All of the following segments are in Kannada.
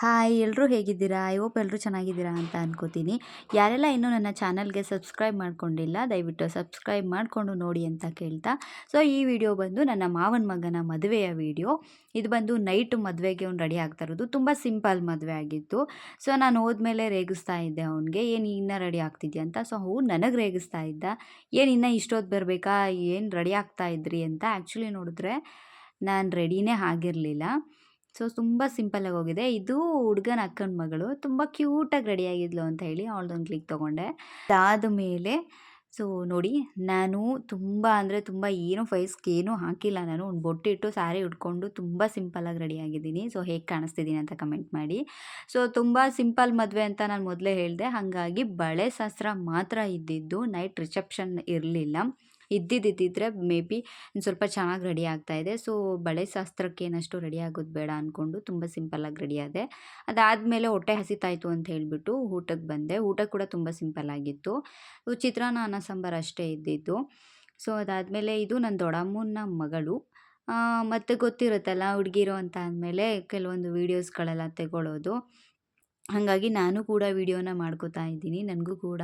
ಹಾಯ್ ಎಲ್ಲರೂ ಹೇಗಿದ್ದೀರಾ? ಐ ಹೋಪ್ ಎಲ್ಲರೂ ಚೆನ್ನಾಗಿದ್ದೀರಾ ಅಂತ ಅನ್ಕೋತೀನಿ. ಯಾರೆಲ್ಲ ಇನ್ನೂ ನನ್ನ ಚಾನಲ್ಗೆ ಸಬ್ಸ್ಕ್ರೈಬ್ ಮಾಡ್ಕೊಂಡಿಲ್ಲ, ದಯವಿಟ್ಟು ಸಬ್ಸ್ಕ್ರೈಬ್ ಮಾಡಿಕೊಂಡು ನೋಡಿ ಅಂತ ಕೇಳ್ತಾ. ಸೊ ಈ ವಿಡಿಯೋ ಬಂದು ನನ್ನ ಮಾವನ ಮಗನ ಮದುವೆಯ ವಿಡಿಯೋ. ಇದು ಬಂದು ನೈಟ್ ಮದುವೆಗೆ ಅವ್ನು ರೆಡಿ ಆಗ್ತಾ ಇರೋದು. ತುಂಬ ಸಿಂಪಲ್ ಮದುವೆ ಆಗಿತ್ತು. ಸೊ ನಾನು ಹೋದ್ಮೇಲೆ ರೇಗಿಸ್ತಾ ಇದ್ದೆ ಅವನಿಗೆ. ಏನು ಇನ್ನೂ ರೆಡಿ ಆಗ್ತಿದ್ಯಾ ಅಂತ? ಸೊ ಅವು ನನಗೆ ರೇಗಿಸ್ತಾ ಇದ್ದ. ಏನು ಇನ್ನೂ ಇಷ್ಟೊತ್ತು ಬರಬೇಕಾ? ಏನು ರೆಡಿ ಆಗ್ತಾ ಇದ್ರಿ ಅಂತ? ಆ್ಯಕ್ಚುಲಿ ನೋಡಿದ್ರೆ ನಾನು ರೆಡಿನೇ ಆಗಿರಲಿಲ್ಲ. ಸೊ, ತುಂಬ ಸಿಂಪಲ್ಲಾಗಿ ಹೋಗಿದೆ. ಇದು ಹುಡುಗನ ಅಕ್ಕನ ಮಗಳು. ತುಂಬ ಕ್ಯೂಟಾಗಿ ರೆಡಿಯಾಗಿದ್ಲು ಅಂತ ಹೇಳಿ ಅವಳದೊಂದು ಕ್ಲಿಕ್ ತೊಗೊಂಡೆ. ಅದಾದ ಮೇಲೆ, ಸೊ, ನೋಡಿ, ನಾನು ತುಂಬ ಅಂದರೆ ತುಂಬ ಏನು ಫೈಸ್ಗೆ ಏನೂ ಹಾಕಿಲ್ಲ. ನಾನು ಒಂದು ಬೊಟ್ಟಿಟ್ಟು ಸ್ಯಾರಿ ಉಟ್ಕೊಂಡು ತುಂಬ ಸಿಂಪಲ್ಲಾಗಿ ರೆಡಿಯಾಗಿದ್ದೀನಿ ಸೊ, ಹೇಗೆ ಕಾಣಿಸ್ತಿದ್ದೀನಿ ಅಂತ ಕಮೆಂಟ್ ಮಾಡಿ. ಸೊ, ತುಂಬ ಸಿಂಪಲ್ ಮದುವೆ ಅಂತ ನಾನು ಮೊದಲೇ ಹೇಳಿದೆ. ಹಾಗಾಗಿ ಬಳೆ ಶಾಸ್ತ್ರ ಮಾತ್ರ ಇದ್ದಿದ್ದು. ನೈಟ್ ರಿಸೆಪ್ಷನ್ ಇರಲಿಲ್ಲ. ಇದ್ದಿದ್ದಿದ್ದರೆ ಮೇ ಬಿ ಸ್ವಲ್ಪ ಚೆನ್ನಾಗಿ ರೆಡಿ ಆಗ್ತಾ ಇದೆ. ಸೊ, ಬಳೆ ಶಾಸ್ತ್ರಕ್ಕೆ ಏನಷ್ಟು ರೆಡಿ ಆಗೋದು ಬೇಡ ಅಂದ್ಕೊಂಡು ತುಂಬ ಸಿಂಪಲ್ಲಾಗಿ ರೆಡಿ ಆದೆ. ಅದಾದಮೇಲೆ ಹೊಟ್ಟೆ ಹಸಿತಾಯಿತು ಅಂತ ಹೇಳಿಬಿಟ್ಟು ಊಟಕ್ಕೆ ಬಂದೆ. ಊಟ ಕೂಡ ತುಂಬ ಸಿಂಪಲ್ ಆಗಿತ್ತು. ಚಿತ್ರಾನ್ನ, ಅನ್ನ ಸಾಂಬಾರು ಅಷ್ಟೇ ಇದ್ದಿದ್ದು. ಸೊ, ಅದಾದಮೇಲೆ ಇದು ನನ್ನ ದೊಡ್ಡಮ್ಮನ ಮಗಳು. ಮತ್ತು ಗೊತ್ತಿರುತ್ತಲ್ಲ ಹುಡುಗಿರು ಅಂತ ಅಂದಮೇಲೆ ಕೆಲವೊಂದು ವೀಡಿಯೋಸ್ಗಳೆಲ್ಲ ತೆಗೊಳ್ಳೋದು ಹಾಗಾಗಿ ನಾನು ಕೂಡ ವೀಡಿಯೋನ ಮಾಡ್ಕೋತಾ ಇದ್ದೀನಿ. ನನಗೂ ಕೂಡ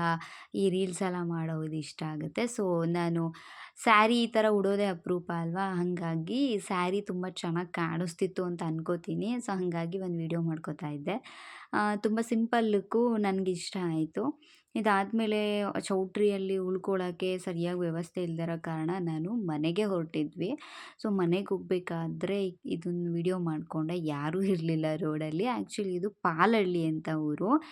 ಈ ರೀಲ್ಸ್ ಎಲ್ಲ ಮಾಡೋದು ಇಷ್ಟ ಆಗುತ್ತೆ. ಸೊ, ನಾನು ಸ್ಯಾರಿ ಈ ಥರ ಉಡೋದೇ ಅಪರೂಪ ಅಲ್ವಾ? ಹಾಗಾಗಿ ಸ್ಯಾರಿ ತುಂಬ ಚೆನ್ನಾಗಿ ಕಾಣಿಸ್ತಿತ್ತು ಅಂತ ಅನ್ಕೋತೀನಿ. ಸೊ, ಹಾಗಾಗಿ ಒಂದು ವಿಡಿಯೋ ಮಾಡ್ಕೋತಾ ಇದ್ದೆ. ತುಂಬ ಸಿಂಪಲ್ ಲುಕ್ಕು ನನಗಿಷ್ಟ ಆಯಿತು. ಇದಾದಮೇಲೆ ಚೌಟ್ರಿಯಲ್ಲಿ ಉಳ್ಕೊಳ್ಳೋಕ್ಕೆ ಸರಿಯಾಗಿ ವ್ಯವಸ್ಥೆ ಇಲ್ದಿರೋ ಕಾರಣ ನಾನು ಮನೆಗೆ ಹೊರಟಿದ್ವಿ. ಸೊ, ಮನೆಗೆ ಹೋಗಬೇಕಾದ್ರೆ ಇದನ್ನು ವಿಡಿಯೋ ಮಾಡಿಕೊಂಡೆ ಯಾರೂ ಇರಲಿಲ್ಲ ರೋಡಲ್ಲಿ. ಆ್ಯಕ್ಚುಲಿ ಇದು ಪಾಲಹಳ್ಳಿ ಅಂತ ಊರು.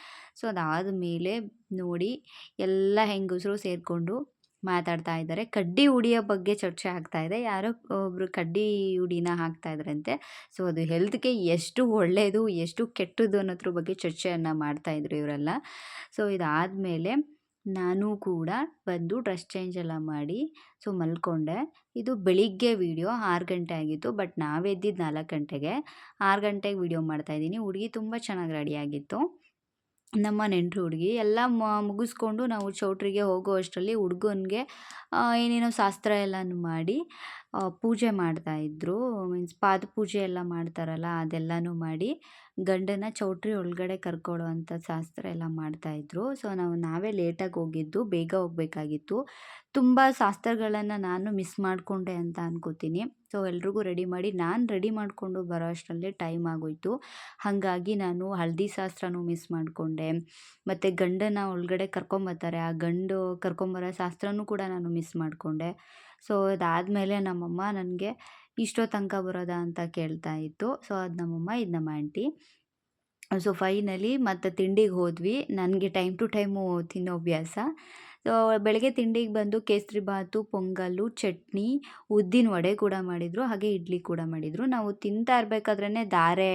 ಸೊ, ಅದಾದಮೇಲೆ ನೋಡಿ ಎಲ್ಲ ಹೆಂಗಸರು ಸೇರಿಕೊಂಡು ಮಾತಾಡ್ತಾ ಇದ್ದಾರೆ. ಕಡ್ಡಿ ಉಡಿಯ ಬಗ್ಗೆ ಚರ್ಚೆ ಆಗ್ತಾ ಇದೆ. ಯಾರೋ ಒಬ್ಬರು ಕಡ್ಡಿ ಉಡಿನ ಹಾಕ್ತಾ ಇದ್ರಂತೆ. ಸೊ, ಅದು ಹೆಲ್ತ್ಗೆ ಎಷ್ಟು ಒಳ್ಳೆಯದು ಎಷ್ಟು ಕೆಟ್ಟದ್ದು ಅನ್ನೋದ್ರ ಬಗ್ಗೆ ಚರ್ಚೆಯನ್ನು ಮಾಡ್ತಾ ಇದ್ರು ಇವರೆಲ್ಲ. ಸೊ, ಇದಾದಮೇಲೆ ನಾನು ಕೂಡ ಬಂದು ಡ್ರೆಸ್ ಚೇಂಜ್ ಎಲ್ಲ ಮಾಡಿ, ಸೊ, ಮಲ್ಕೊಂಡೆ. ಇದು ಬೆಳಿಗ್ಗೆ ವೀಡಿಯೋ, ಆರು ಗಂಟೆ ಆಗಿತ್ತು. ಬಟ್ ನಾವೆದ್ದಿದ್ದು ನಾಲ್ಕು ಗಂಟೆಗೆ. ಆರು ಗಂಟೆಗೆ ವೀಡಿಯೋ ಮಾಡ್ತಾಯಿದ್ದೀನಿ ಹುಡುಗಿ ತುಂಬ ಚೆನ್ನಾಗಿ ರೆಡಿಯಾಗಿತ್ತು ನಮ್ಮ ನೆಂಟರು ಹುಡುಗಿ ಎಲ್ಲ ಮುಗಿಸ್ಕೊಂಡು ನಾವು ಚೌಟ್ರಿಗೆ ಹೋಗೋ ಅಷ್ಟರಲ್ಲಿ ಹುಡ್ಗನ್ಗೆ ಏನೇನೋ ಶಾಸ್ತ್ರ ಎಲ್ಲನೂ ಮಾಡಿ ಪೂಜೆ ಮಾಡ್ತಾಯಿದ್ರು ಮೀನ್ಸ್ ಪಾದ ಪೂಜೆ ಎಲ್ಲ ಮಾಡ್ತಾರಲ್ಲ, ಅದೆಲ್ಲನೂ ಮಾಡಿ ಗಂಡನ ಚೌಟ್ರಿ ಒಳಗಡೆ ಕರ್ಕೊಳ್ಳೋ ಶಾಸ್ತ್ರ ಎಲ್ಲ ಮಾಡ್ತಾಯಿದ್ರು ಸೊ, ನಾವು ನಾವೇ ಲೇಟಾಗಿ ಹೋಗಿದ್ದು, ಬೇಗ ಹೋಗಬೇಕಾಗಿತ್ತು. ತುಂಬ ಶಾಸ್ತ್ರಗಳನ್ನು ನಾನು ಮಿಸ್ ಮಾಡಿಕೊಂಡೆ ಅಂತ ಅನ್ಕೋತೀನಿ. ಸೊ, ಎಲ್ರಿಗೂ ರೆಡಿ ಮಾಡಿ, ನಾನು ರೆಡಿ ಮಾಡಿಕೊಂಡು ಬರೋ ಅಷ್ಟರಲ್ಲೇ ಟೈಮ್ ಆಗೋಯಿತು. ಹಾಗಾಗಿ ನಾನು ಹಳದಿ ಶಾಸ್ತ್ರನೂ ಮಿಸ್ ಮಾಡಿಕೊಂಡೆ. ಮತ್ತು ಗಂಡನ ಒಳಗಡೆ ಕರ್ಕೊಂಬರ್ತಾರೆ ಆ ಗಂಡು ಕರ್ಕೊಂಬರೋ ಶಾಸ್ತ್ರನೂ ಕೂಡ ನಾನು ಮಿಸ್ ಮಾಡಿಕೊಂಡೆ. ಸೊ ಅದಾದಮೇಲೆ ನಮ್ಮಮ್ಮ ನನಗೆ ಇಷ್ಟೋ ತನಕ ಬರೋದಾ? ಅಂತ ಕೇಳ್ತಾ ಇತ್ತು. ಸೊ, ಅದು ನಮ್ಮಮ್ಮ, ಇದು ನಮ್ಮ ಆಂಟಿ. ಸೊ, ಫೈನಲಿ ಮತ್ತು ತಿಂಡಿಗೆ ಹೋದ್ವಿ. ನನಗೆ ಟೈಮ್ ಟು ಟೈಮು ತಿನ್ನೋ ಅಭ್ಯಾಸ. ಬೆಳಗ್ಗೆ ತಿಂಡಿಗೆ ಬಂದು ಕೇಸರಿ ಬಾತು ಪೊಂಗಲ್ಲು ಚಟ್ನಿ, ಉದ್ದಿನ ವಡೆ ಕೂಡ ಮಾಡಿದರು, ಹಾಗೆ ಇಡ್ಲಿ ಕೂಡ ಮಾಡಿದರು. ನಾವು ತಿಂತಾ ಇರಬೇಕಾದ್ರೇ ಧಾರೆ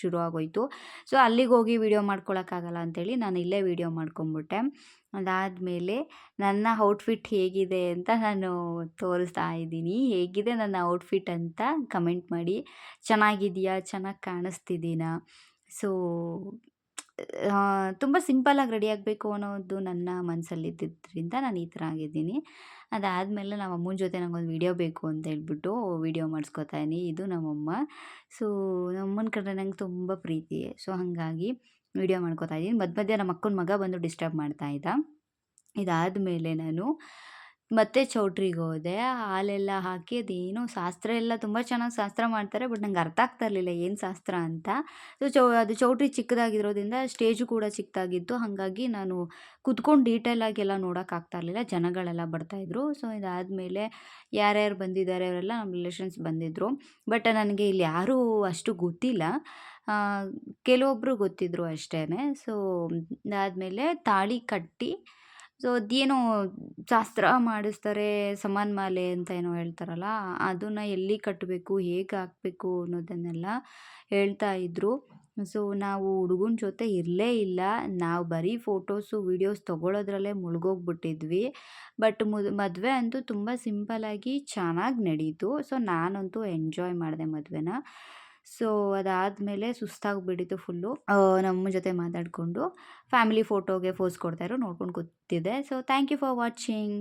ಶುರು ಆಗೋಯಿತು ಸೊ, ಅಲ್ಲಿಗೆ ಹೋಗಿ ವೀಡಿಯೋ ಮಾಡ್ಕೊಳಕ್ಕಾಗಲ್ಲ ಅಂತೇಳಿ ನಾನು ಇಲ್ಲೇ ವೀಡಿಯೋ ಮಾಡ್ಕೊಂಬಿಟ್ಟೆ. ಅದಾದಮೇಲೆ ನನ್ನ ಔಟ್ಫಿಟ್ ಹೇಗಿದೆ ಅಂತ ನಾನು ತೋರಿಸ್ತಾ ಇದ್ದೀನಿ. ಹೇಗಿದೆ ನನ್ನ ಔಟ್ಫಿಟ್ ಅಂತ ಕಮೆಂಟ್ ಮಾಡಿ. ಚೆನ್ನಾಗಿದೆಯಾ? ಚೆನ್ನಾಗಿ ಕಾಣಿಸ್ತಿದ್ದೀನಾ? ಸೊ ತುಂಬ ಸಿಂಪಲ್ಲಾಗಿ ರೆಡಿ ಆಗಬೇಕು ಅನ್ನೋದು ನನ್ನ ಮನಸ್ಸಲ್ಲಿದ್ದರಿಂದ ನಾನು ಈ ಥರ ಆಗಿದ್ದೀನಿ. ಅದಾದಮೇಲೆ ನಮ್ಮ ಅಮ್ಮನ ಜೊತೆ ನಂಗೊಂದು ವೀಡಿಯೋ ಬೇಕು ಅಂತ ಹೇಳ್ಬಿಟ್ಟು ವೀಡಿಯೋ ಮಾಡಿಸ್ಕೊತಾ ಇದೀನಿ ಇದು ನಮ್ಮಮ್ಮ. ಸೊ ನಮ್ಮಮ್ಮನ ಕಡೆ ನಂಗೆ ತುಂಬ ಪ್ರೀತಿ. ಸೊ, ಹಾಗಾಗಿ ವೀಡಿಯೋ ಮಾಡ್ಕೋತಾ ಇದ್ದೀನಿ. ಮಧ್ಯ ಮಧ್ಯೆ ನಮ್ಮ ಅಕ್ಕನ ಮಗ ಬಂದು ಡಿಸ್ಟರ್ಬ್ ಮಾಡ್ತಾ ಇದ್ದ. ಇದಾದಮೇಲೆ ನಾನು ಮತ್ತೆ ಚೌಟ್ರಿಗೆ ಹೋದೆ. ಹಾಲೆಲ್ಲ ಹಾಕಿ ಅದೇನೋ ಶಾಸ್ತ್ರ ಎಲ್ಲ ತುಂಬ ಚೆನ್ನಾಗಿ ಶಾಸ್ತ್ರ ಮಾಡ್ತಾರೆ, ಬಟ್ ನಂಗೆ ಅರ್ಥ ಆಗ್ತಾ ಇರಲಿಲ್ಲ ಏನು ಶಾಸ್ತ್ರ ಅಂತ. ಸೊ, ಚೌ, ಅದು ಚೌಟ್ರಿ ಚಿಕ್ಕದಾಗಿರೋದ್ರಿಂದ ಸ್ಟೇಜು ಕೂಡ ಚಿಕ್ಕದಾಗಿತ್ತು. ಹಾಗಾಗಿ ನಾನು ಕುತ್ಕೊಂಡು ಡೀಟೇಲಾಗಿ ಎಲ್ಲ ನೋಡೋಕ್ಕಾಗ್ತಾ ಇರಲಿಲ್ಲ. ಜನಗಳೆಲ್ಲ ಬರ್ತಾಯಿದ್ರು ಸೊ, ಇದಾದಮೇಲೆ ಯಾರ್ಯಾರು ಬಂದಿದ್ದಾರೆ ಅವರೆಲ್ಲ ನಮ್ಮ ರಿಲೇಷನ್ಸ್ ಬಂದಿದ್ದರು ಬಟ್ ನನಗೆ ಇಲ್ಲಿ ಯಾರೂ ಅಷ್ಟು ಗೊತ್ತಿಲ್ಲ. ಕೆಲವೊಬ್ಬರು ಗೊತ್ತಿದ್ರು ಅಷ್ಟೇ ಸೊ ಅದಾದಮೇಲೆ ತಾಳಿ ಕಟ್ಟಿ ಸೊ, ಅದೇನೋ ಶಾಸ್ತ್ರ ಮಾಡಿಸ್ತಾರೆ, ಸಮಾನ್ ಮಾಲೆ ಅಂತ ಏನೋ ಹೇಳ್ತಾರಲ್ಲ, ಅದನ್ನು ಎಲ್ಲಿ ಕಟ್ಟಬೇಕು ಹೇಗೆ ಹಾಕಬೇಕು ಅನ್ನೋದನ್ನೆಲ್ಲ ಹೇಳ್ತಾ ಇದ್ದರು ಸೊ, ನಾವು ಹುಡುಗನ ಜೊತೆ ಇರಲೇ ಇಲ್ಲ. ನಾವು ಬರೀ ಫೋಟೋಸು, ವೀಡಿಯೋಸ್ ತೊಗೊಳೋದ್ರಲ್ಲೇ ಮುಳುಗೋಗ್ಬಿಟ್ಟಿದ್ವಿ. ಬಟ್ ಮುದ್ ಮದುವೆ ಅಂತೂ ತುಂಬ ಸಿಂಪಲ್ಲಾಗಿ ಚೆನ್ನಾಗಿ ನಡೀತು. ಸೊ, ನಾನಂತೂ ಎಂಜಾಯ್ ಮಾಡಿದೆ ಮದುವೆನ. ಸೊ, ಅದಾದಮೇಲೆ ಸುಸ್ತಾಗಿಬಿಟ್ಟಿತ್ತು ಫುಲ್ಲು. ನಮ್ಮ ಜೊತೆ ಮಾತಾಡಿಕೊಂಡು, ಫ್ಯಾಮಿಲಿ ಫೋಟೋಗೆ ಫೋಸ್ ಕೊಡ್ತಾಯಿದ್ರು ನೋಡ್ಕೊಂಡು ಕೂತಿದ್ದೆ. So, thank you for watching.